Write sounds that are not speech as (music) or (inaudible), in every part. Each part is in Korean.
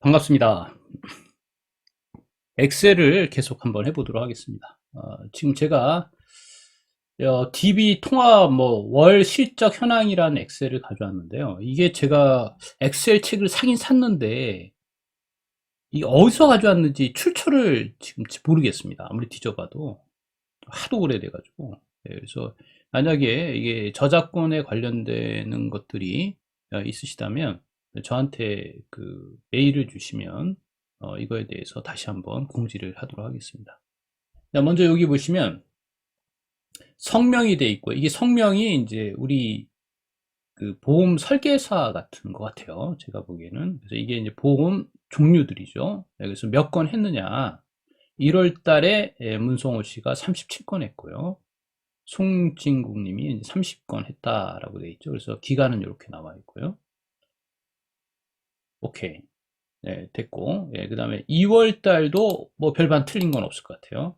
반갑습니다. 엑셀을 계속 한번 해보도록 하겠습니다. 어, 지금 제가 어, DB 통합 뭐 월 실적 현황이라는 엑셀을 가져왔는데요. 이게 제가 엑셀 책을 사긴 샀는데 이 어디서 가져왔는지 출처를 지금 모르겠습니다. 아무리 뒤져봐도 하도 오래돼가지고 네, 그래서 만약에 이게 저작권에 관련되는 것들이 어, 있으시다면 저한테 그 메일을 주시면 어, 이거에 대해서 다시 한번 공지를 하도록 하겠습니다. 자, 먼저 여기 보시면 성명이 돼 있고 이게 성명이 이제 우리 그 보험 설계사 같은 것 같아요. 제가 보기에는 그래서 이게 이제 보험 종류들이죠. 네, 그래서 몇 건 했느냐 1월 달에 예, 문성호 씨가 37건 했고요. 송진국 님이 30건 했다라고 되어 있죠. 그래서 기간은 이렇게 나와 있고요. 오케이. 네, 됐고. 예, 그 다음에 2월 달도 뭐 별반 틀린 건 없을 것 같아요.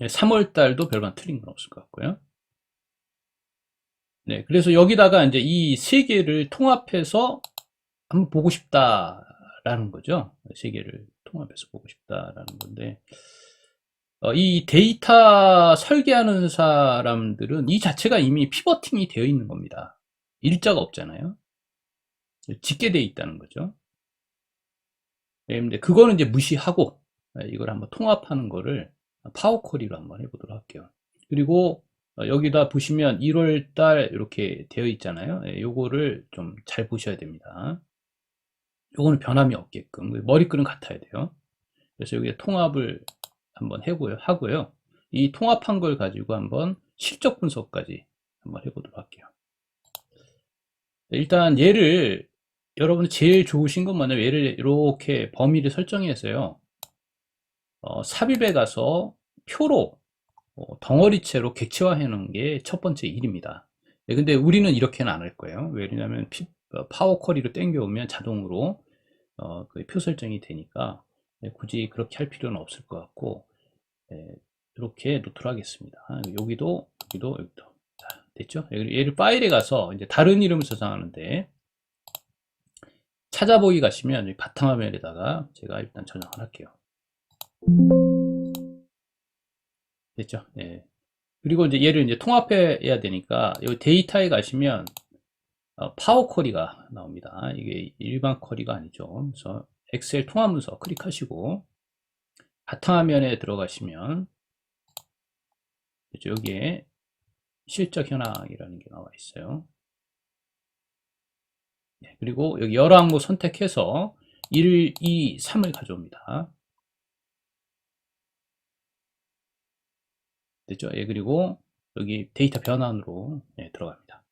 예, 3월 달도 별반 틀린 건 없을 것 같고요. 네, 그래서 여기다가 이제 이 세 개를 통합해서 한번 보고 싶다라는 거죠. 세 개를 통합해서 보고 싶다라는 건데, 어, 이 데이터 설계하는 사람들은 이 자체가 이미 피버팅이 되어 있는 겁니다. 일자가 없잖아요. 짓게 돼 있다는 거죠. 네, 근데 그거는 이제 무시하고 네, 이걸 한번 통합하는 거를 파워쿼리로 한번 해보도록 할게요. 그리고 어, 여기다 보시면 1월 달 이렇게 되어 있잖아요. 네, 요거를 좀 잘 보셔야 됩니다. 요거는 변함이 없게끔 머리글은 같아야 돼요. 그래서 여기에 통합을 한번 해고요, 하고요. 이 통합한 걸 가지고 한번 실적 분석까지 한번 해보도록 할게요. 일단 얘를 여러분 제일 좋으신 건 뭐냐면 얘를 이렇게 범위를 설정해서요. 어, 삽입에 가서 표로 어, 덩어리체로 객체화해 놓은 게 첫 번째 일입니다. 네, 근데 우리는 이렇게는 안 할 거예요. 왜냐하면 어, 파워 쿼리로 땡겨오면 자동으로 어, 그 표 설정이 되니까 네, 굳이 그렇게 할 필요는 없을 것 같고 네, 이렇게 노트를 하겠습니다. 아, 여기도 여기도 여기도 자, 됐죠? 얘를 파일에 가서 이제 다른 이름을 저장하는데 찾아보기 가시면 바탕화면에다가 제가 일단 저장을 할게요. 됐죠? 네. 그리고 이제 얘를 이제 통합해야 되니까 여기 데이터에 가시면 어, 파워 쿼리가 나옵니다. 이게 일반 쿼리가 아니죠. 그래서 엑셀 통합 문서 클릭하시고 바탕화면에 들어가시면 여기에 실적 현황이라는 게 나와 있어요. 네, 그리고 여기 여러 항목 선택해서 1, 2, 3을 가져옵니다. 됐죠? 예, 그리고 여기 데이터 변환으로 예, 들어갑니다.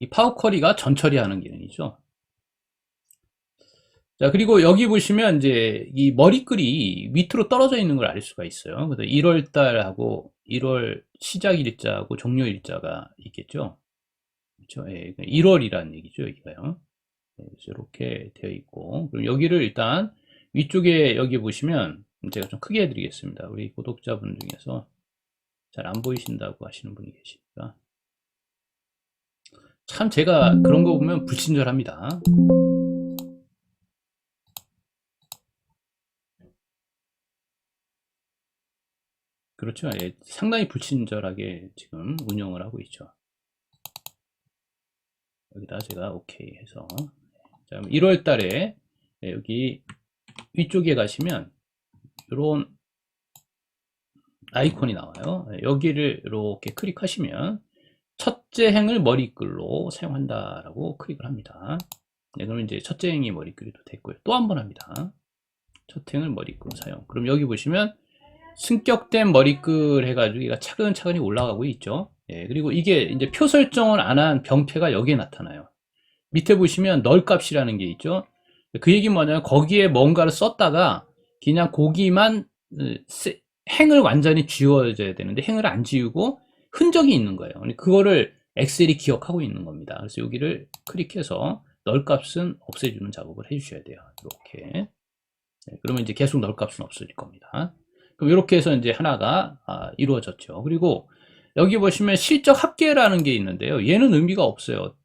이 파워쿼리가 전처리하는 기능이죠. 자, 그리고 여기 보시면 이제 이 머리글이 밑으로 떨어져 있는 걸 알 수가 있어요. 그래서 1월 달하고 1월 시작 일자하고 종료 일자가 있겠죠. 그렇죠? 예, 1월이라는 그러니까 얘기죠, 여기가요. 네, 이렇게 되어 있고, 그럼 여기를 일단 위쪽에 여기 보시면 제가 좀 크게 해드리겠습니다. 우리 구독자분 중에서 잘 안 보이신다고 하시는 분이 계시니까. 참 제가 그런 거 보면 불친절합니다. 그렇죠. 예, 상당히 불친절하게 지금 운영을 하고 있죠. 여기다 제가 오케이 해서 자, 1월 달에 네, 여기 위쪽에 가시면 이런 아이콘이 나와요. 네, 여기를 이렇게 클릭하시면 첫째 행을 머리글로 사용한다 라고 클릭을 합니다. 네, 그러면 이제 첫째 행이 머리글이 됐고요. 또 한 번 합니다. 첫 행을 머리글로 사용. 그럼 여기 보시면 승격된 머리글 해가지고 얘가 차근차근히 올라가고 있죠. 예, 그리고 이게 이제 표 설정을 안 한 병폐가 여기에 나타나요. 밑에 보시면 널 값이라는 게 있죠. 그 얘기는 뭐냐면 거기에 뭔가를 썼다가 그냥 고기만 어, 행을 완전히 지워져야 되는데 행을 안 지우고 흔적이 있는 거예요. 그거를 엑셀이 기억하고 있는 겁니다. 그래서 여기를 클릭해서 널 값은 없애주는 작업을 해주셔야 돼요. 이렇게. 네, 그러면 이제 계속 널 값은 없어질 겁니다. 그럼 이렇게 해서 이제 하나가 아, 이루어졌죠. 그리고 여기 보시면 실적 합계라는 게 있는데요. 얘는 의미가 없어요.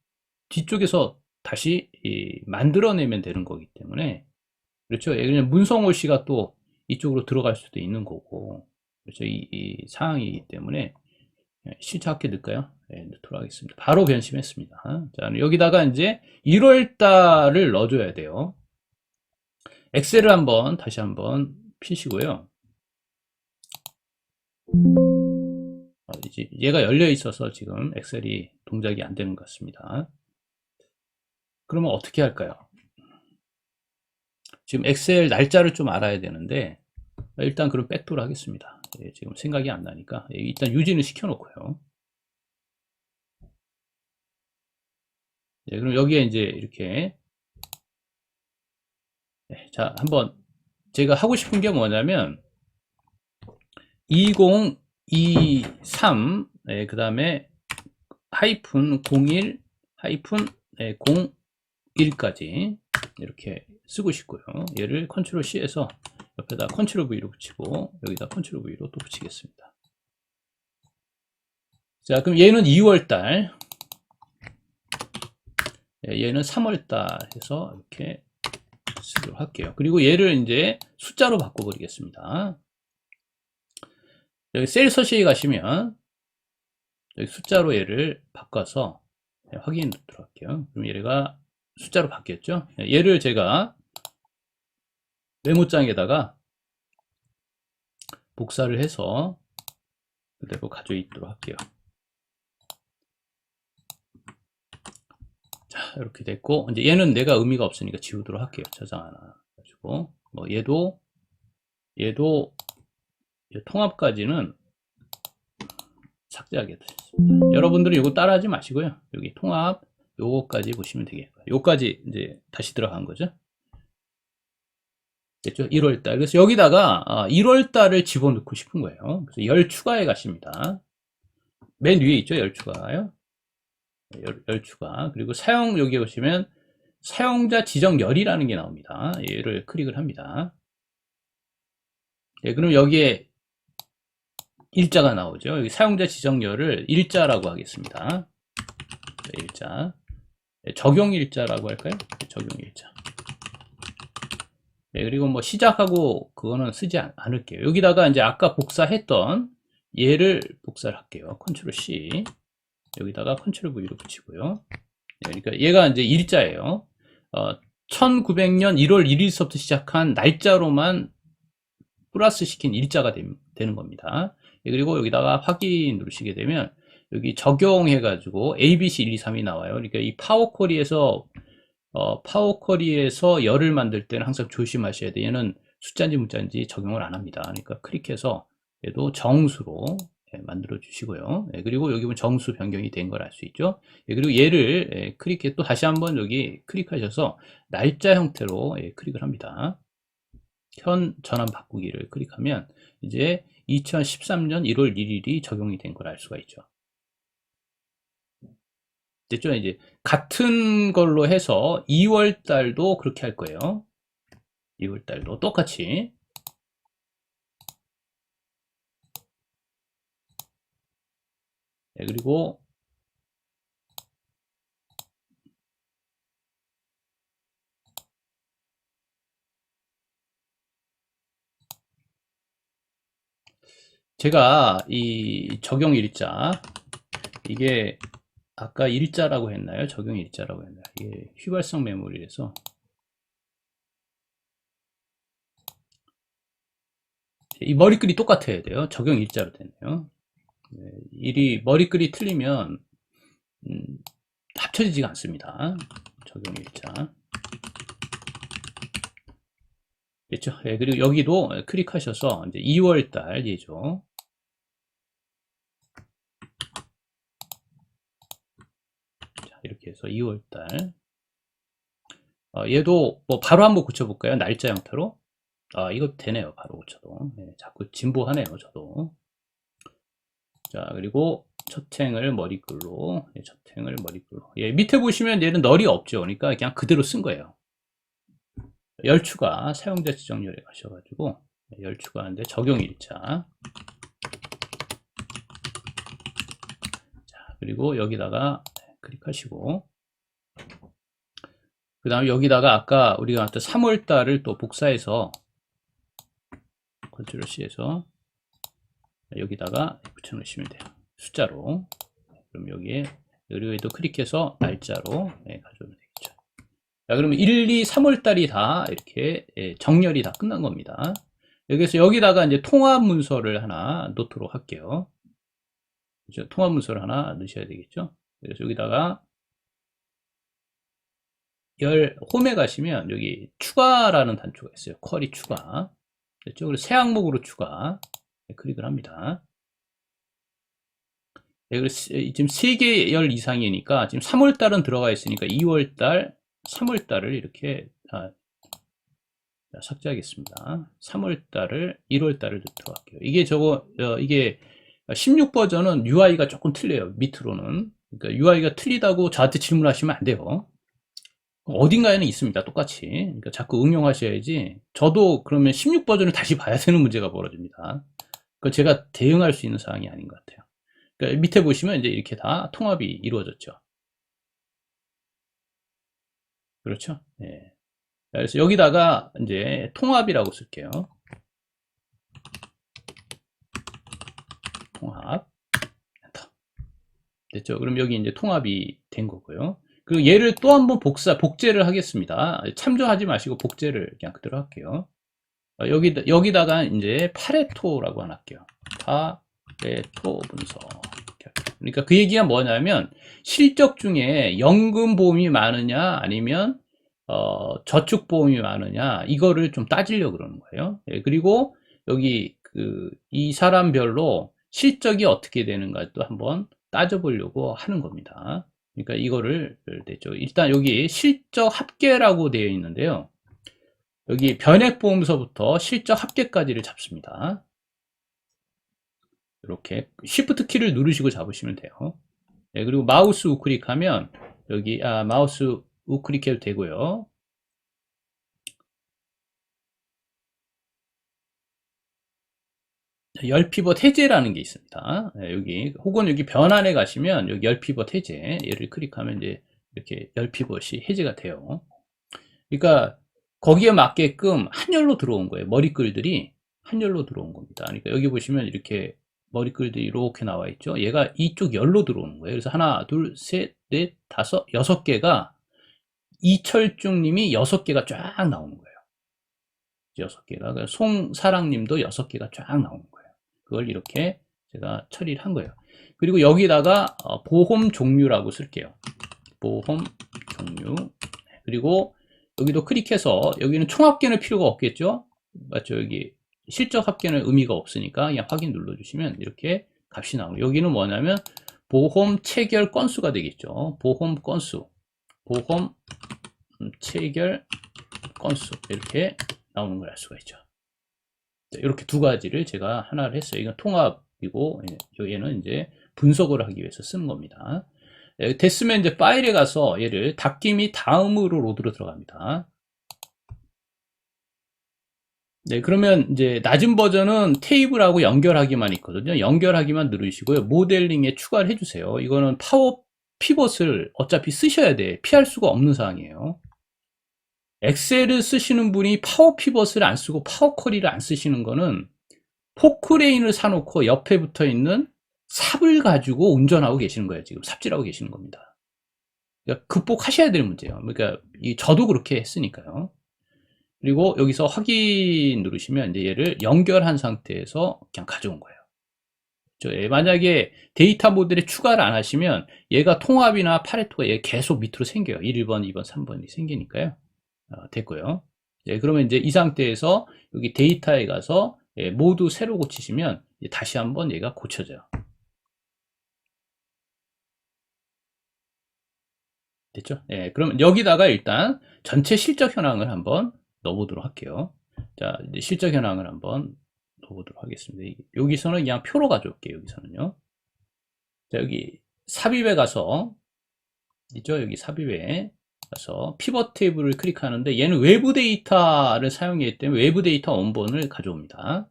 뒤쪽에서 다시 이 만들어내면 되는 거기 때문에 그렇죠. 예, 그냥 문성호 씨가 또 이쪽으로 들어갈 수도 있는 거고 그렇죠. 이, 이 상황이기 때문에 예, 시작해 넣을까요? 네, 넣도록 하겠습니다. 바로 변심했습니다. 자, 여기다가 이제 1월 달을 넣어줘야 돼요. 엑셀을 한번 다시 한번 피시고요. 어, 이제 얘가 열려 있어서 지금 엑셀이 동작이 안 되는 것 같습니다. 그러면 어떻게 할까요? 지금 엑셀 날짜를 좀 알아야 되는데 일단 그럼 백도를 하겠습니다. 예, 지금 생각이 안 나니까 예, 일단 유지는 시켜놓고요. 예, 그럼 여기에 이제 이렇게 네, 자 한번 제가 하고 싶은 게 뭐냐면 2023 네, 그 다음에 하이픈 01 하이픈 네, 01까지 이렇게 쓰고 싶고요 얘를 컨트롤 C에서 옆에다 컨트롤 V로 붙이고 여기다 컨트롤 V로 또 붙이겠습니다 자 그럼 얘는 2월달 얘는 3월달 해서 이렇게 쓰도록 할게요. 그리고 얘를 이제 숫자로 바꿔버리겠습니다. 여기 셀 서식에 가시면 여기 숫자로 얘를 바꿔서 확인 들어갈게요. 그럼 얘가 숫자로 바뀌었죠? 얘를 제가 메모장에다가 복사를 해서 그대로 가져 있도록 할게요. 자, 이렇게 됐고, 이제 얘는 내가 의미가 없으니까 지우도록 할게요. 저장 하나. 가지고, 뭐, 얘도, 얘도, 통합까지는 삭제하겠습니다. 여러분들은 이거 따라하지 마시고요. 여기 통합, 요거까지 보시면 되겠고요. 요까지 이제 다시 들어간 거죠. 됐죠? 1월달. 그래서 여기다가 1월달을 아, 집어넣고 싶은 거예요. 그래서 열 추가해 가십니다. 맨 위에 있죠? 열 추가요. 열, 열 추가. 그리고 사용, 여기 보시면 사용자 지정열이라는 게 나옵니다. 얘를 클릭을 합니다. 예, 그럼 여기에 일자가 나오죠. 여기 사용자 지정열을 일자라고 하겠습니다. 일자. 예, 적용 일자라고 할까요? 예, 적용 일자. 네, 그리고 뭐 시작하고 그거는 쓰지 않, 을게요 여기다가 이제 아까 복사했던 얘를 복사를 할게요. 컨트롤 C. 여기다가 컨트롤 V로 붙이고요. 네, 그러니까 얘가 이제 일자예요. 어, 1900년 1월 1일서부터 시작한 날짜로만 플러스 시킨 일자가 되, 는 겁니다. 네, 그리고 여기다가 확인 누르시게 되면 여기 적용해 가지고 ABC 1, 2, 3이 나와요. 그러니까 이 파워쿼리에서 어, 파워쿼리에서 열을 만들 때는 항상 조심하셔야 돼요. 얘는 숫자인지 문자인지 적용을 안 합니다. 그러니까 클릭해서 얘도 정수로 예, 만들어 주시고요. 예, 그리고 여기 보면 정수 변경이 된 걸 알 수 있죠. 예, 그리고 얘를 예, 클릭해 또 다시 한번 여기 클릭하셔서 날짜 형태로 예, 클릭을 합니다. 현 전환 바꾸기를 클릭하면 이제 2013년 1월 1일이 적용이 된 걸 알 수가 있죠. 됐죠? 이제 같은 걸로 해서 2월 달도 그렇게 할 거예요. 2월 달도 똑같이 네, 그리고 제가 이 적용 일자 이게 아까 일자라고 했나요? 적용 일자라고 했나요? 이게 휘발성 메모리에서 이 머리글이 똑같아야 돼요. 적용 일자로 되네요. 네, 일이 머리글이 틀리면 음, 합쳐지지가 않습니다. 적용 일자. 됐죠? 네, 그리고 여기도 클릭하셔서 이제 2월달 예죠. 자, 이렇게 해서 2월달. 어, 얘도 뭐 바로 한번 고쳐볼까요? 날짜 형태로. 아, 이거 되네요. 바로 고쳐도. 네, 자꾸 진보하네요. 저도. 자, 그리고 첫 행을 머리글로, 예, 첫 행을 머리글로. 예, 밑에 보시면 얘는 널이 없죠. 그러니까 그냥 그대로 쓴 거예요. 열추가 사용자 지정열에 가셔가지고 예, 열추가 하는데 적용 일자. 자, 그리고 여기다가 클릭하시고 그 다음에 여기다가 아까 우리가 나왔던 3월달을 또 복사해서 컨트롤 C에서 여기다가 붙여놓으시면 돼요. 숫자로. 그럼 여기에, 여기에도 클릭해서 날짜로 네, 가져오면 되겠죠. 자, 그러면 1, 2, 3월달이 다 이렇게 예, 정렬이 다 끝난 겁니다. 여기서 여기다가 이제 통합 문서를 하나 놓도록 할게요. 그죠? 통합 문서를 하나 넣으셔야 되겠죠. 그래서 여기다가 열 홈에 가시면 여기 추가라는 단추가 있어요. 쿼리 추가. 됐죠? 그래서 새 항목으로 추가. 네, 클릭을 합니다. 네, 지금 3개 열 이상이니까 지금 3월 달은 들어가 있으니까 2월 달, 3월 달을 이렇게 아, 자, 삭제하겠습니다. 3월 달을 1월 달을 들어갈게요. 이게 저거 어, 이게 16 버전은 UI가 조금 틀려요. 밑으로는. 그러니까 UI가 틀리다고 저한테 질문하시면 안 돼요. 어딘가에는 있습니다. 똑같이. 그러니까 자꾸 응용하셔야지. 저도 그러면 16 버전을 다시 봐야 되는 문제가 벌어집니다. 그 제가 대응할 수 있는 사항이 아닌 것 같아요. 그러니까 밑에 보시면 이제 이렇게 다 통합이 이루어졌죠. 그렇죠? 네. 그래서 여기다가 이제 통합이라고 쓸게요. 통합. 됐죠? 그럼 여기 이제 통합이 된 거고요. 그리고 얘를 또 한번 복사, 복제를 하겠습니다. 참조하지 마시고 복제를 그냥 그대로 할게요. 어, 여기, 여기다가 이제 파레토라고 하나 할게요. 파레토 분석. 그러니까 그 얘기가 뭐냐면 실적 중에 연금 보험이 많으냐 아니면 어, 저축 보험이 많으냐 이거를 좀 따지려고 그러는 거예요. 예, 그리고 여기 그 이 사람별로 실적이 어떻게 되는가 또 한번 따져보려고 하는 겁니다. 그러니까 이거를 됐죠. 일단 여기 실적 합계라고 되어 있는데요. 여기 변액보험서부터 실적 합계까지를 잡습니다. 이렇게 Shift 키를 누르시고 잡으시면 돼요. 네, 그리고 마우스 우클릭하면 여기 아, 마우스 우클릭해도 되고요. 열 피벗 해제라는 게 있습니다. 네, 여기 혹은 여기 변환에 가시면 여기 열 피벗 해제 얘를 클릭하면 이제 이렇게 열 피벗이 해제가 돼요. 그러니까 거기에 맞게끔 한열로 들어온 거예요. 머리글들이 한열로 들어온 겁니다. 그러니까 여기 보시면 이렇게 머리글들이 이렇게 나와 있죠. 얘가 이쪽 열로 들어오는 거예요. 그래서 하나, 둘, 셋, 넷, 다섯, 여섯 개가 이철중님이 여섯 개가 쫙 나오는 거예요. 여섯 개가 송사랑님도 여섯 개가 쫙 나오는 거예요. 그걸 이렇게 제가 처리를 한 거예요. 그리고 여기다가 어, 보험 종류라고 쓸게요. 보험 종류. 그리고 여기도 클릭해서 여기는 총합계는 필요가 없겠죠? 맞죠? 여기 실적 합계는 의미가 없으니까 그냥 확인 눌러주시면 이렇게 값이 나오고 여기는 뭐냐면 보험 체결 건수가 되겠죠. 보험 건수, 보험 체결 건수 이렇게 나오는 걸 알 수가 있죠. 이렇게 두 가지를 제가 하나를 했어요. 이건 통합이고 얘는 이제 분석을 하기 위해서 쓰는 겁니다. 네, 됐으면 이제 파일에 가서 얘를 닫기 및 다음으로 로드로 들어갑니다. 네, 그러면 이제 낮은 버전은 테이블하고 연결하기만 있거든요. 연결하기만 누르시고요. 모델링에 추가를 해주세요. 이거는 파워 피벗을 어차피 쓰셔야 돼. 피할 수가 없는 사항이에요. 엑셀을 쓰시는 분이 파워 피벗을 안 쓰고 파워 쿼리를 안 쓰시는 거는 포크레인을 사놓고 옆에 붙어 있는 삽을 가지고 운전하고 계시는 거예요. 지금 삽질하고 계시는 겁니다. 그러니까 극복하셔야 될 문제예요. 그러니까 저도 그렇게 했으니까요. 그리고 여기서 확인 누르시면 이제 얘를 연결한 상태에서 그냥 가져온 거예요. 예, 만약에 데이터 모델에 추가를 안 하시면 얘가 통합이나 파레토가 얘 계속 밑으로 생겨요. 1번, 2번, 3번이 생기니까요. 어, 됐고요. 예, 그러면 이제 이 상태에서 여기 데이터에 가서 예, 모두 새로 고치시면 다시 한번 얘가 고쳐져요. 됐죠? 예, 그럼 여기다가 일단 전체 실적 현황을 한번 넣어보도록 할게요. 자, 이제 실적 현황을 한번 넣어보도록 하겠습니다. 여기서는 그냥 표로 가져올게요. 여기서는요. 자, 여기 삽입에 가서 있죠? 여기 삽입에 가서 피벗 테이블을 클릭하는데 얘는 외부 데이터를 사용했기 때문에 외부 데이터 원본을 가져옵니다.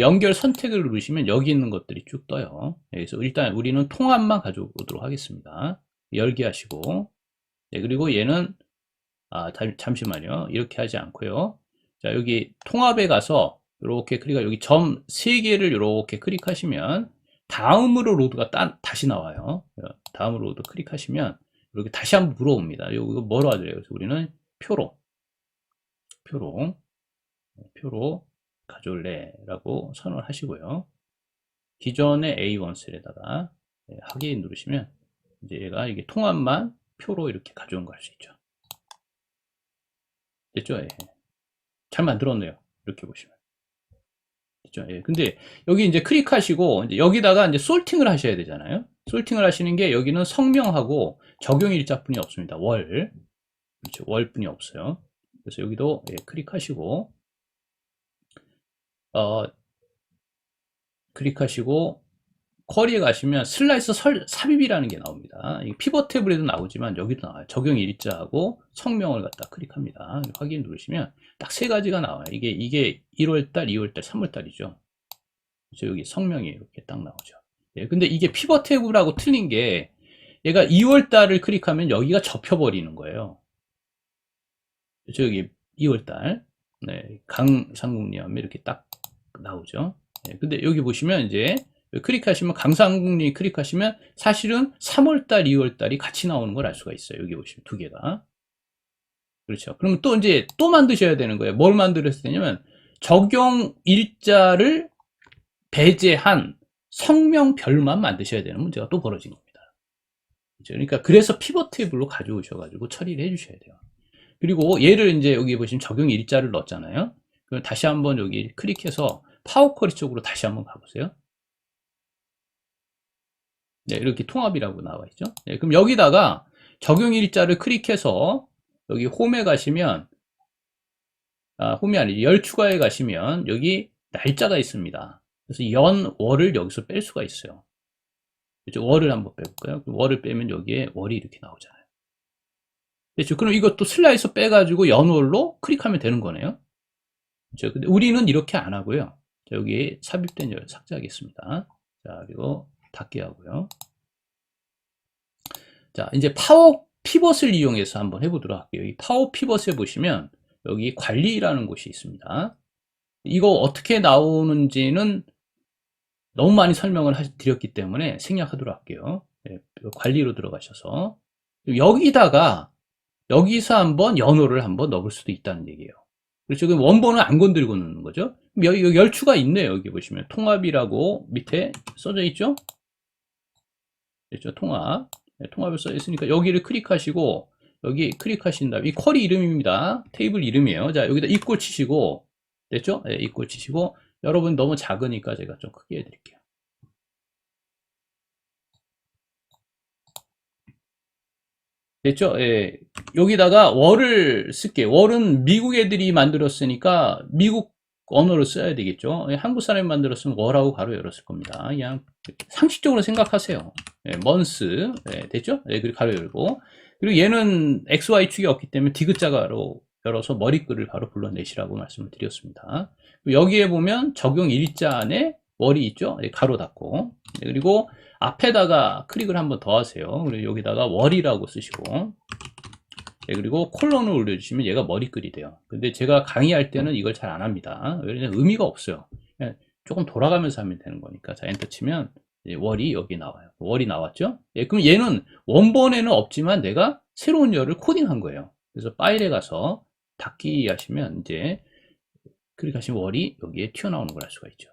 연결 선택을 누르시면 여기 있는 것들이 쭉 떠요. 그래서 일단 우리는 통합만 가져오도록 하겠습니다. 열기 하시고 네, 그리고 얘는 아, 잠- 잠시만요. 이렇게 하지 않고요. 자, 여기 통합에 가서 이렇게 클릭하 여기 점 3개를 이렇게 클릭하시면 다음으로 로드가 따- 다시 나와요. 어, 다음으로 로드 클릭하시면 이렇게 다시 한번 물어봅니다. 이거 뭐로 하더래요? 그래서 우리는 표로 표로 표로 가져올래 라고 선언을 하시고요. 기존의 A1 셀에다가 예, 확인 누르시면 이제 얘가 이게 통합만 표로 이렇게 가져온 거할수 있죠. 됐죠? 예. 잘 만들었네요. 이렇게 보시면. 됐죠? 예. 근데 여기 이제 클릭하시고 이제 여기다가 이제 솔팅을 하셔야 되잖아요. 솔팅을 하시는 게 여기는 성명하고 적용 일자뿐이 없습니다. 월. 그렇죠. 월뿐이 없어요. 그래서 여기도 예, 클릭하시고 어, 클릭하시고 쿼리에 가시면 슬라이스 설, 삽입이라는 게 나옵니다. 이 피벗 탭에도 나오지만 여기도 나와요. 적용 일자하고 성명을 갖다 클릭합니다. 확인 누르시면 딱 세 가지가 나와요. 이게 이게 1월달, 2월달, 3월달이죠. 그래서 여기 성명이 이렇게 딱 나오죠. 예, 근데 이게 피벗 탭이라고 틀린 게 얘가 2월달을 클릭하면 여기가 접혀버리는 거예요. 여기 2월달 네, 강상국리하면 이렇게 딱 나오죠. 예, 근데 여기 보시면 이제 클릭하시면 강상국리 클릭하시면 사실은 3월달, 2월달이 같이 나오는 걸 알 수가 있어요. 여기 보시면 두 개가. 그렇죠. 그러면 또 이제 또 만드셔야 되는 거예요. 뭘 만들었을 때냐면 적용 일자를 배제한 성명별만 만드셔야 되는 문제가 또 벌어진 겁니다. 그렇죠? 그러니까 그래서 피벗 테이블로 가져오셔가지고 처리를 해주셔야 돼요. 그리고 얘를 이제 여기 보시면 적용 일자를 넣었잖아요. 그럼 다시 한번 여기 클릭해서 파워 쿼리 쪽으로 다시 한번 가보세요. 네, 이렇게 통합이라고 나와 있죠. 네, 그럼 여기다가 적용 일자를 클릭해서 여기 홈에 가시면 아, 홈이 아니지 열 추가에 가시면 여기 날짜가 있습니다. 그래서 연, 월을 여기서 뺄 수가 있어요. 그렇죠? 월을 한번 빼볼까요? 월을 빼면 여기에 월이 이렇게 나오잖아요. 그렇죠? 그럼 이것도 슬라이서 빼가지고 연월로 클릭하면 되는 거네요. 그렇죠? 근데 우리는 이렇게 안 하고요. 자, 여기 삽입된 열 삭제하겠습니다. 자, 그리고 닫게 하고요. 자, 이제 파워 피벗을 이용해서 한번 해보도록 할게요. 이 파워 피벗에 보시면 여기 관리라는 곳이 있습니다. 이거 어떻게 나오는지는 너무 많이 설명을 하- 드렸기 때문에 생략하도록 할게요. 네, 관리로 들어가셔서 여기다가 여기서 한번 연호를 한번 넣을 수도 있다는 얘기예요. 그렇죠. 원본은 안 건들고 넣는 거죠. 열추가 있네요. 여기 보시면 통합이라고 밑에 써져 있죠. 그렇죠. 통합. 네, 통합을 써 있으니까 여기를 클릭하시고 여기 클릭하신 다음에 이 쿼리 이름입니다. 테이블 이름이에요. 자 여기다 이꼴 치시고 됐죠? 네, 이꼴 치시고 여러분 너무 작으니까 제가 좀 크게 해드릴게요. 됐죠? 예. 여기다가 월을 쓸게요. 월은 미국 애들이 만들었으니까 미국 언어를 써야 되겠죠. 예, 한국 사람이 만들었으면 월하고 가로 열었을 겁니다. 그냥 상식적으로 생각하세요. 예, 먼스 예, 됐죠? 예, 그리고 가로 열고 그리고 얘는 XY 축이 없기 때문에 디귿자가로 열어서 머리글을 바로 불러내시라고 말씀을 드렸습니다. 여기에 보면 적용 일자 안에 월이 있죠? 예, 가로 닫고 예, 그리고 앞에다가 클릭을 한번 더 하세요. 그리고 여기다가 월이라고 쓰시고 예, 그리고 콜론을 올려주시면 얘가 머리글이 돼요. 근데 제가 강의할 때는 이걸 잘 안 합니다. 왜냐면 의미가 없어요. 그냥 조금 돌아가면서 하면 되는 거니까. 자, 엔터 치면 월이 여기 나와요. 월이 나왔죠? 예, 그럼 얘는 원본에는 없지만 내가 새로운 열을 코딩한 거예요. 그래서 파일에 가서 닫기 하시면 이제 클릭하시면 월이 여기에 튀어나오는 걸 알 수가 있죠.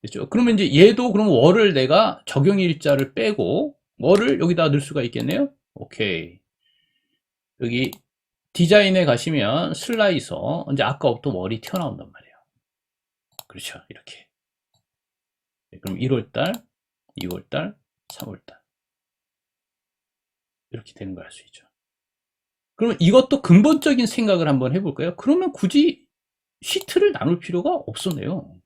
그렇죠? 그러면 이제 얘도 그럼 월을 내가 적용 일자를 빼고 월을 여기다 넣을 수가 있겠네요? 오케이. 여기 디자인에 가시면 슬라이서 이제 아까부터 월이 튀어나온단 말이에요. 그렇죠. 이렇게. 네, 그럼 1월달, 2월달, 3월달. 이렇게 되는 걸 알 수 있죠. 그러면 이것도 근본적인 생각을 한번 해볼까요? 그러면 굳이 시트를 나눌 필요가 없었네요.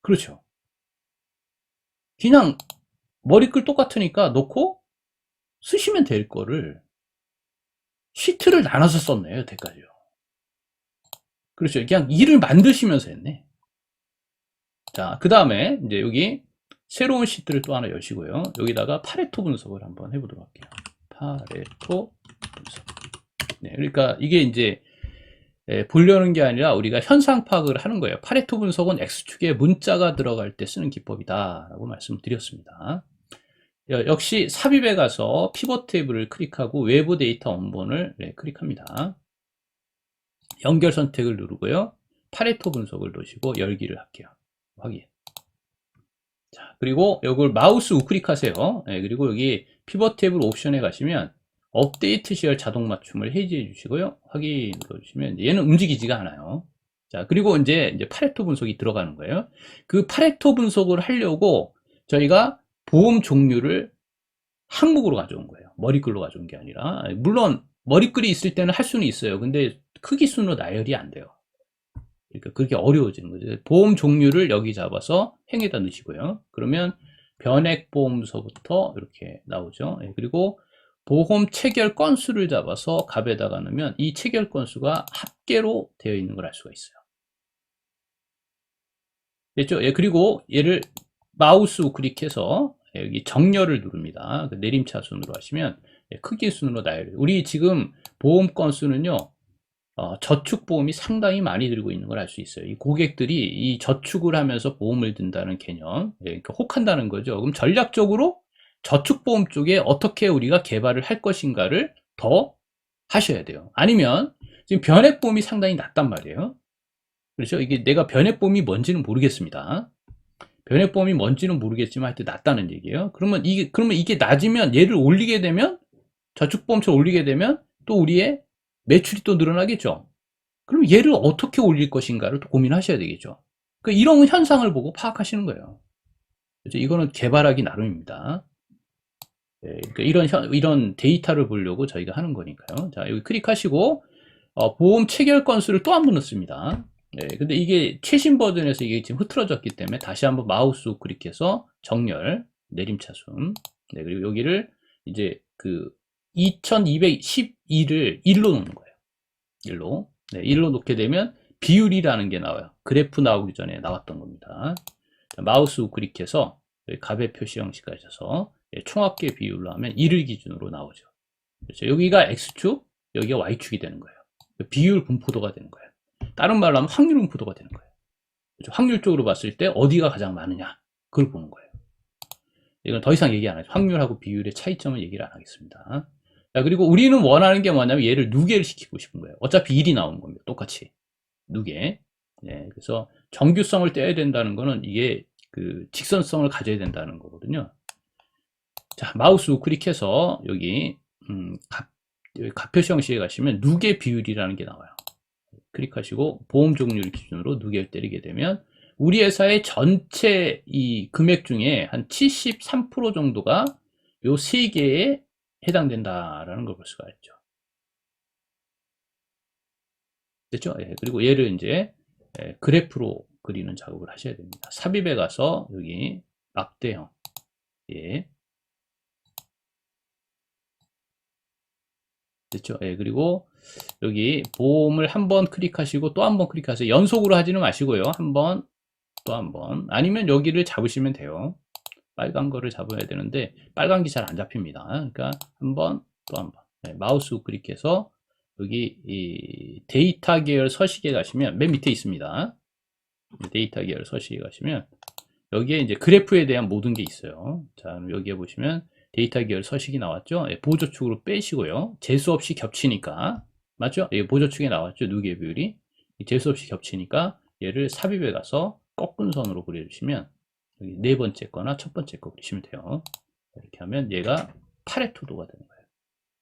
그렇죠. 그냥 머리글 똑같으니까 놓고 쓰시면 될 거를 시트를 나눠서 썼네요, 여태까지요. 그렇죠. 그냥 일을 만드시면서 했네. 자, 그 다음에 이제 여기 새로운 시트를 또 하나 여시고요. 여기다가 파레토 분석을 한번 해보도록 할게요. 파레토 분석. 네, 그러니까 이게 이제 예, 보려는 게 아니라 우리가 현상 파악을 하는 거예요. 파레토 분석은 X축에 문자가 들어갈 때 쓰는 기법이다라고 말씀드렸습니다. 여- 역시 삽입에 가서 피벗 테이블을 클릭하고 외부 데이터 원본을 네, 클릭합니다. 연결 선택을 누르고요. 파레토 분석을 놓으시고 열기를 할게요. 확인. 자, 그리고 이걸 마우스 우클릭하세요. 네, 그리고 여기 피벗 테이블 옵션에 가시면 업데이트 시열 자동 맞춤을 해지해 주시고요. 확인 눌러주시면 얘는 움직이지가 않아요. 자, 그리고 이제, 이제 파레토 분석이 들어가는 거예요. 그 파레토 분석을 하려고 저희가 보험 종류를 항목으로 가져온 거예요. 머리글로 가져온 게 아니라. 물론 머리글이 있을 때는 할 수는 있어요. 근데 크기 순으로 나열이 안 돼요. 그러니까 그게 어려워지는 거죠. 보험 종류를 여기 잡아서 행에다 넣으시고요. 그러면 변액보험서부터 이렇게 나오죠. 예, 그리고 보험 체결 건수를 잡아서 값에다가 넣으면 이 체결 건수가 합계로 되어 있는 걸 알 수가 있어요. 됐죠? 예, 그리고 얘를 마우스 우클릭해서 여기 정렬을 누릅니다. 그 내림차 순으로 하시면 예, 크기 순으로 나열. 우리 지금 보험 건수는요. 어, 저축 보험이 상당히 많이 들고 있는 걸 알 수 있어요. 이 고객들이 이 저축을 하면서 보험을 든다는 개념, 예, 그러니까 혹한다는 거죠. 그럼 전략적으로 저축 보험 쪽에 어떻게 우리가 개발을 할 것인가를 더 하셔야 돼요. 아니면 지금 변액 보험이 상당히 낮단 말이에요. 그렇죠? 이게 내가 변액 보험이 뭔지는 모르겠습니다. 변액 보험이 뭔지는 모르겠지만 하여튼 낮다는 얘기예요. 그러면 이게 그러면 이게 낮으면 얘를 올리게 되면 저축 보험처럼 올리게 되면 또 우리의 매출이 또 늘어나겠죠. 그럼 얘를 어떻게 올릴 것인가를 또 고민하셔야 되겠죠. 그 이런 현상을 보고 파악하시는 거예요. 그렇죠? 이거는 개발하기 나름입니다. 예, 그러니까 이런 현- 이런 데이터를 보려고 저희가 하는 거니까요. 자 여기 클릭하시고 어, 보험 체결 건수를 또 한 번 넣습니다. 예, 근데 이게 최신 버전에서 이게 지금 흐트러졌기 때문에 다시 한번 마우스 우클릭해서 정렬 내림차순 네, 그리고 여기를 이제 그 2212를 1로 놓는 거예요. 1로. 네, 1로 놓게 되면 비율이라는 게 나와요. 그래프 나오기 전에 나왔던 겁니다. 자, 마우스 우클릭해서 값의 표시 형식 가셔서 예, 총합계 비율로 하면 1을 기준으로 나오죠. 그렇죠. 여기가 X축, 여기가 Y축이 되는 거예요. 비율 분포도가 되는 거예요. 다른 말로 하면 확률 분포도가 되는 거예요. 그렇죠. 확률적으로 봤을 때 어디가 가장 많으냐, 그걸 보는 거예요. 이건 더 이상 얘기 안 하죠. 확률하고 비율의 차이점을 얘기를 안 하겠습니다. 자, 그리고 우리는 원하는 게 뭐냐면 얘를 누계를 시키고 싶은 거예요. 어차피 1이 나오는 겁니다. 똑같이. 누계. 네, 그래서 정규성을 떼야 된다는 거는 이게 그 직선성을 가져야 된다는 거거든요. 자, 마우스 우클릭해서 여기, 음, 값, 여기 값표시 형식에 가시면 누계 비율이라는 게 나와요. 클릭하시고 보험 종류를 기준으로 누계를 때리게 되면 우리 회사의 전체 이 금액 중에 한 73% 정도가 요 세 개에 해당된다라는 걸 볼 수가 있죠. 됐죠? 예, 그리고 얘를 이제 예, 그래프로 그리는 작업을 하셔야 됩니다. 삽입에 가서 여기 막대형 예. 됐죠? 예, 그리고 여기 보험을 한 번 클릭하시고 또 한 번 클릭하세요. 연속으로 하지는 마시고요. 한 번, 또 한 번. 아니면 여기를 잡으시면 돼요. 빨간 거를 잡아야 되는데 빨간 게 잘 안 잡힙니다. 그러니까 한 번, 또 한 번. 네, 마우스 우클릭해서 여기 이 데이터 계열 서식에 가시면 맨 밑에 있습니다. 데이터 계열 서식에 가시면 여기에 이제 그래프에 대한 모든 게 있어요. 자, 여기에 보시면 데이터 계열 서식이 나왔죠? 예, 보조축으로 빼시고요. 재수 없이 겹치니까 맞죠? 예, 보조축에 나왔죠? 누계 비율이 이 재수 없이 겹치니까 얘를 삽입에 가서 꺾은 선으로 그려주시면 여기 네 번째 거나 첫 번째 거 그리시면 돼요. 이렇게 하면 얘가 파레토도가 되는 거예요.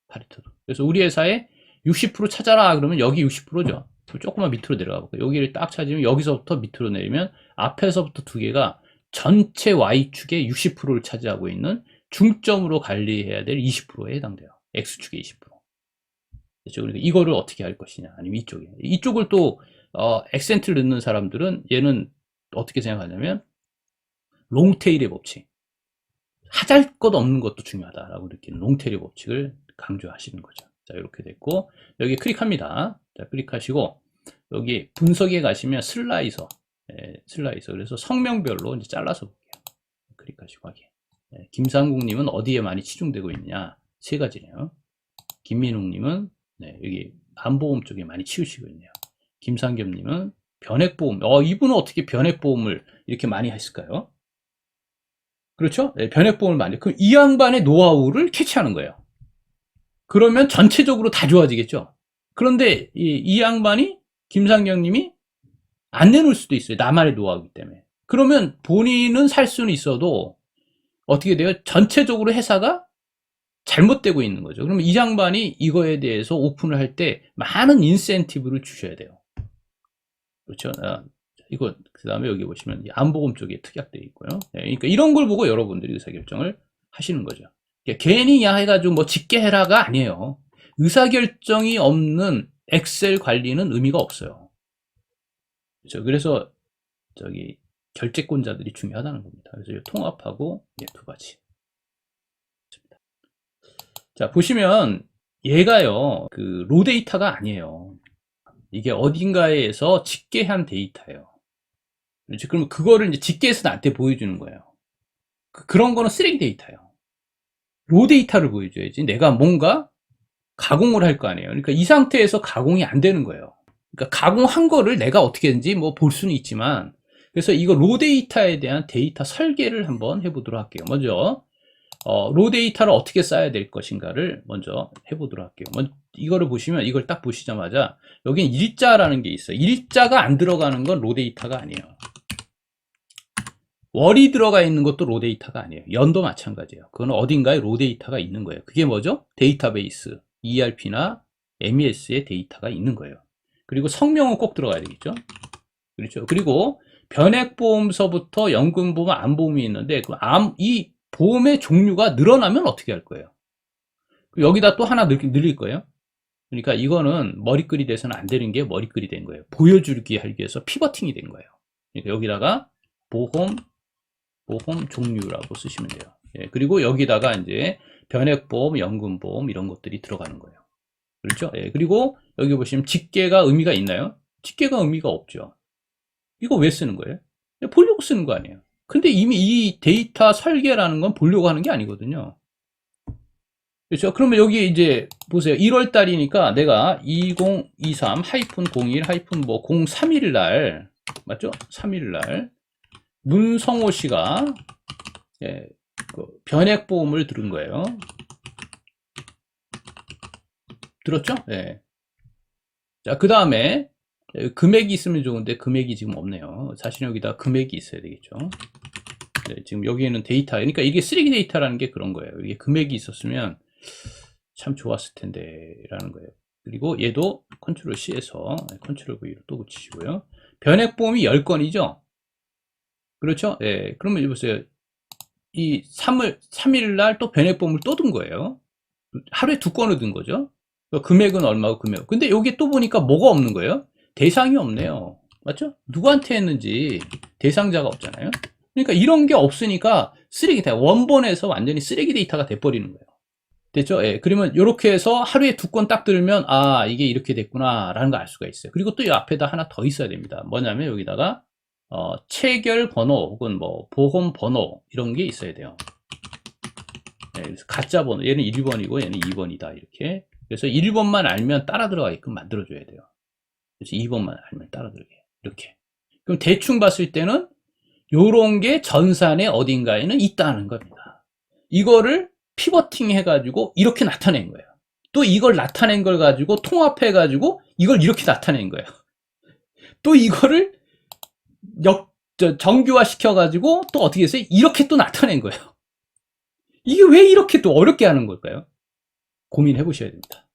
파레토도. 그래서 우리 회사에 60% 찾아라 그러면 여기 60%죠. 조금만 밑으로 내려가 볼게요. 여기를 딱 찾으면 여기서부터 밑으로 내리면 앞에서부터 두 개가 전체 Y축의 60%를 차지하고 있는 중점으로 관리해야 될 20%에 해당돼요. X축의 20%. 그렇죠? 그러니까 이거를 어떻게 할 것이냐. 아니면 이쪽에. 이쪽을 또, 어, 액센트를 넣는 사람들은 얘는 어떻게 생각하냐면, 롱테일의 법칙. 하잘 것 없는 것도 중요하다라고 느끼는 롱테일의 법칙을 강조하시는 거죠. 자, 이렇게 됐고, 여기 클릭합니다. 자, 클릭하시고, 여기 분석에 가시면 슬라이서, 예, 슬라이서. 그래서 성명별로 이제 잘라서 볼게요. 클릭하시고 확인. 예, 김상국님은 어디에 많이 치중되고 있느냐? 세 가지네요. 김민웅님은 네, 여기 안보험 쪽에 많이 치우시고 있네요. 김상겸님은 변액보험. 어, 이분은 어떻게 변액보험을 이렇게 많이 했을까요? 그렇죠? 네, 변액보험을 많이. 그럼 이 양반의 노하우를 캐치하는 거예요. 그러면 전체적으로 다 좋아지겠죠? 그런데 이, 이 양반이, 김상경님이 안 내놓을 수도 있어요. 나만의 노하우이기 때문에. 그러면 본인은 살 수는 있어도 어떻게 돼요? 전체적으로 회사가 잘못되고 있는 거죠. 그러면 이 양반이 이거에 대해서 오픈을 할 때 많은 인센티브를 주셔야 돼요. 그렇죠? 아, 이거 그 다음에 여기 보시면 이 안보험 쪽에 특약되어 있고요. 네, 그러니까 이런 걸 보고 여러분들이 의사결정을 하시는 거죠. 그러니까 괜히 야 해가지고 뭐 짓게 해라가 아니에요. 의사결정이 없는 엑셀 관리는 의미가 없어요. 그렇죠? 그래서 저기 결제권자들이 중요하다는 겁니다. 그래서 이 통합하고 예, 두 가지. 자 보시면 얘가요 그 로 데이터가 아니에요. 이게 어딘가에서 집계한 데이터예요. 그렇죠? 그러면 그거를 이제 집계해서 나한테 보여주는 거예요. 그, 런 거는 쓰레기 데이터예요. 로 데이터를 보여줘야지 내가 뭔가 가공을 할 거 아니에요. 그러니까 이 상태에서 가공이 안 되는 거예요. 그러니까 가공한 거를 내가 어떻게든지 뭐 볼 수는 있지만 그래서 이거 로 데이터에 대한 데이터 설계를 한번 해보도록 할게요. 먼저 어, 로 데이터를 어떻게 쌓아야 될 것인가를 먼저 해보도록 할게요. 먼저 이거를 보시면 이걸 딱 보시자마자 여긴 일자라는 게 있어요. 일자가 안 들어가는 건 로 데이터가 아니에요. 월이 들어가 있는 것도 로 데이터가 아니에요. 연도 마찬가지예요. 그거는 어딘가에 로 데이터가 있는 거예요. 그게 뭐죠? 데이터베이스, ERP나 MES의 데이터가 있는 거예요. 그리고 성명은 꼭 들어가야 되겠죠? 그렇죠. 그리고 변액보험서부터 연금보험, 암보험이 있는데 그 암, 이 보험의 종류가 늘어나면 어떻게 할 거예요? 여기다 또 하나 늘, 늘릴 거예요. 그러니까 이거는 머리글이 돼서는 안 되는 게 머리글이 된 거예요. 보여주기 하기 위해서 피버팅이 된 거예요. 그러니까 여기다가 보험, 보험 종류라고 쓰시면 돼요. 예, 그리고 여기다가 이제 변액보험, 연금보험 이런 것들이 들어가는 거예요. 그렇죠? 예, 그리고 여기 보시면 직계가 의미가 있나요? 직계가 의미가 없죠. 이거 왜 쓰는 거예요? 보려고 쓰는 거 아니에요. 근데 이미 이 데이터 설계라는 건 보려고 하는 게 아니거든요. 그렇죠? 그러면 여기 이제 보세요. 1월 달이니까 내가 2023-01- 뭐 03일 날 맞죠? 3일 날 문성호 씨가 예, 그 변액보험을 들은 거예요. 들었죠? 예. 자, 그 다음에 금액이 있으면 좋은데 금액이 지금 없네요. 사실 여기다 금액이 있어야 되겠죠. 네, 지금 여기에는 데이터, 그러니까 이게 쓰레기 데이터라는 게 그런 거예요. 이게 금액이 있었으면 참 좋았을 텐데 라는 거예요. 그리고 얘도 컨트롤 C에서 컨트롤 V로 또 붙이시고요. 변액보험이 10건이죠? 그렇죠? 예. 그러면 보세요. 이 3월, 3일 날 또 변액보험을 또 든 거예요. 하루에 두 건을 든 거죠. 그러니까 금액은 얼마고 금액. 근데 여기 또 보니까 뭐가 없는 거예요? 대상이 없네요. 맞죠? 누구한테 했는지 대상자가 없잖아요. 그러니까 이런 게 없으니까 쓰레기 데이터, 원본에서 완전히 쓰레기 데이터가 돼버리는 거예요. 됐죠? 예. 그러면 이렇게 해서 하루에 두 건 딱 들면, 아, 이게 이렇게 됐구나, 라는 걸 알 수가 있어요. 그리고 또 이 앞에다 하나 더 있어야 됩니다. 뭐냐면 여기다가, 어, 체결 번호 혹은 뭐, 보험 번호, 이런 게 있어야 돼요. 예, 그래서 가짜 번호, 얘는 1번이고 얘는 2번이다, 이렇게. 그래서 1번만 알면 따라 들어가게끔 만들어줘야 돼요. 그래서 2번만 알면 따라 들어게. 이렇게. 그럼 대충 봤을 때는, 요런 게 전산의 어딘가에는 있다는 겁니다. 이거를 피버팅 해가지고 이렇게 나타낸 거예요. 또 이걸 나타낸 걸 가지고 통합해가지고 이걸 이렇게 나타낸 거예요. (laughs) 또 이거를 역, 저, 정규화 시켜가지고 또 어떻게 했어요? 이렇게 또 나타낸 거예요. 이게 왜 이렇게 또 어렵게 하는 걸까요? 고민해 보셔야 됩니다.